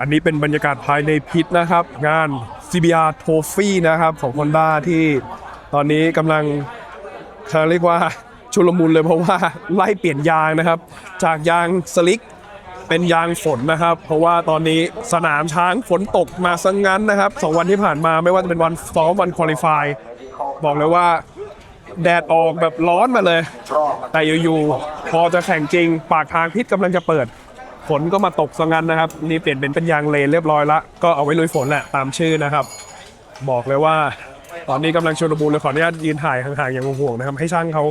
อันนี้เป็นบรรยากาศภายในพิษนะครับ งาน CBR Trophy นะครับ ของ Honda ที่ตอนนี้กำลังเขาเรียกว่าชุลมุนเลยเพราะว่าไล่เปลี่ยนยางนะครับ จากยางสลิกเป็นยางฝนนะครับ เพราะว่าตอนนี้สนามช้างฝนตกมาซะงงั้นนะครับสองวันที่ผ่านมาไม่ว่าจะเป็นวันซ้อมวันคุริฟายบอกเลยว่าแดดออกแบบร้อนมาเลย แต่อยู่ๆพอจะแข่งจริง ปากทางพิษกำลังจะเปิด ฝนก็มาตกซะงั้นนะครับ นี่เปลี่ยนเป็นเป็นยางเลนเรียบร้อยละก็เอาไว้ลุยฝนแหละตามชื่อนะครับ บอกเลยว่า ตอนนี้กำลังชนบูรเลยขออนุญาตยืนถ่ายห่างๆอย่างห่วงๆนะครับ ให้ช่างเขา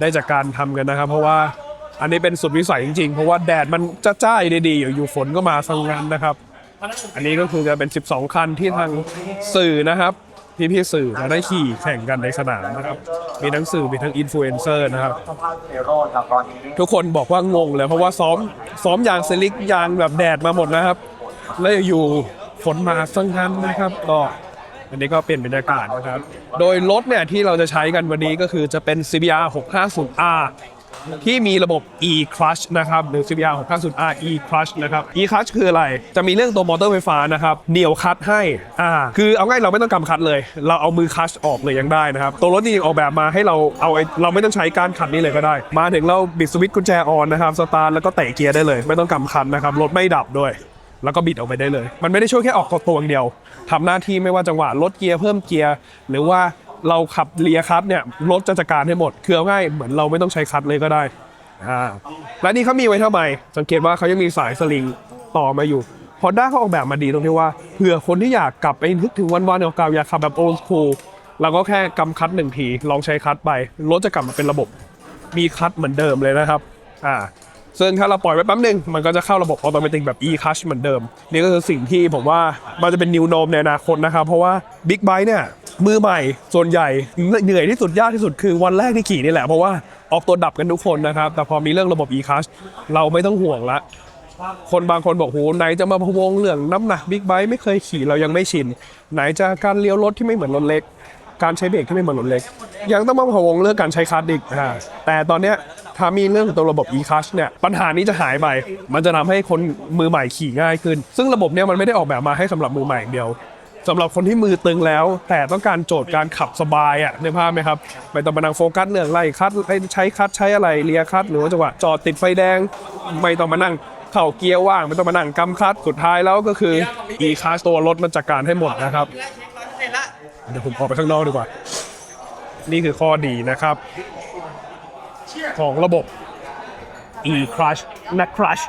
ได้จากการทำกันนะครับ เพราะว่าอันนี้เป็นสุดวิสัยจริงๆ เพราะว่าแดดมันจ้าจ้าๆดีๆอยู่ฝนก็มาซะงั้นนะครับ อันนี้ก็คือจะเป็น 12 คันที่ทางสื่อนะครับ พี่พี่ๆสื่อจะได้ขี่แข่งกันในสนามนะครับ มีทั้งสื่อมีทั้งอินฟลูเอนเซอร์นะครับ ทุกคนบอกว่างงเลยเพราะว่าซ้อมซ้อมยางสลิกยางแบบแดดมาหมดนะครับ แล้วอยู่ฝนมาสังงั้นนะครับก็อันนี้ก็เป็นบรรยากาศนะครับ โดยรถเนี่ยที่เราจะใช้กันวันนี้ก็คือจะเป็น CBR 650R ที่มีระบบ e clutch นะครับหรือ CBR 650R e clutch นะครับ e clutch คืออะไร จะมีเรื่องตัวมอเตอร์ไฟฟ้านะครับ เหนี่ยวคัดให้อ่าคือเอาง่ายเราไม่ต้องกำคัดเลย เราเอามือคัชออกเลยยังได้นะครับ ตัวรถนี่ออกแบบมาให้เราเอาไอเราไม่ต้องใช้การขัดนี้เลยก็ได้ มาถึงเราบิดสวิตช์กุญแจออนนะครับสตาร์ทแล้วก็เตะเกียร์ได้เลย ไม่ต้องกำคัดนะครับรถไม่ดับด้วยแล้วก็บิดออกไปได้เลย มันไม่ได้ช่วยแค่ออกตัวอย่างเดียวทำหน้าที่ไม่ว่าจังหวะลดเกียร์เพิ่มเกียร์ หรือว่า เราขับเลียคลัตช์เนี่ยรถจะจัดการให้หมดคือเอาง่ายเหมือนเราไม่ต้องใช้คลัตช์เลยก็ได้อ่าและนี่เขามีไว้ทำไม สังเกตว่าเขายังมีสายสลิงต่อมาอยู่พอด้าเขาออกแบบมาดีตรงที่ว่าเผื่อคนที่อยากกลับไปนึกถึงวันๆเก่าๆอยากขับแบบโอ d สคูลเราก็แค่กำคัดหนึ่งทีลองใช้คัดไปรถจะกลับมาเป็นระบบ มีคัดเหมือนเดิมเลยนะครับอ่าซึ่งถ้าเราปล่อยไว้แป๊บหนึงมันก็จะเข้าระบบออโตเมติกแบบ e clutch เหมือนเดิม นี่ก็คือสิ่งที่ผมว่ามันจะเป็น new norm ในอนาคตนะครับ เพราะว่า Big Bike เนี่ย มือใหม่ส่วนใหญ่เหนื่อยที่สุดยากที่สุดคือวันแรกที่ขี่นี่แหละ เพราะว่าออกตัวดับกันทุกคนนะครับ แต่พอมีเรื่องระบบ e clutch เราไม่ต้องห่วงละ คนบางคนบอกโหไหนจะมาพวงเรื่องน้ำหนักบิ๊กไบค์ไม่เคยขี่เรายังไม่ชิน ไหนจะการเลี้ยวรถที่ไม่เหมือนรถเล็ก การใช้เบรกที่ไม่เหมือนรถเล็ก ยังต้องมาพวงเรื่องการใช้คลัตช์อีกแต่ตอนเนี้ยถ้ามีเรื่องตัวระบบ e-clutch เนี่ยปัญหานี้จะหายไป มันจะทำให้คนมือใหม่ขี่ง่ายขึ้น ซึ่งระบบเนี้ยมันไม่ได้ออกแบบมาให้สำหรับมือใหม่อย่างเดียว สำหรับคนที่มือตึงแล้ว แต่ต้องการโจทย์การขับสบายอะในภาพไหมครับไม่ต้องมานั่งโฟกัสเรื่องไล่คัดใช้คัดใช้อะไรเลียคัดหรือว่าจังหวะจอดติดไฟแดง ไม่ต้องมานั่งเข่าเกียร์ว่างไม่ต้องมานั่งกำคลัดสุดท้ายแล้วก็คือ e c l a s s ตัวรถมันจัดการให้หมดนะครับเดี๋ยวผมออกไปข้างนอกดีกว่า นี่คือข้อดีนะครับ ของระบบ e clutch นะ clutch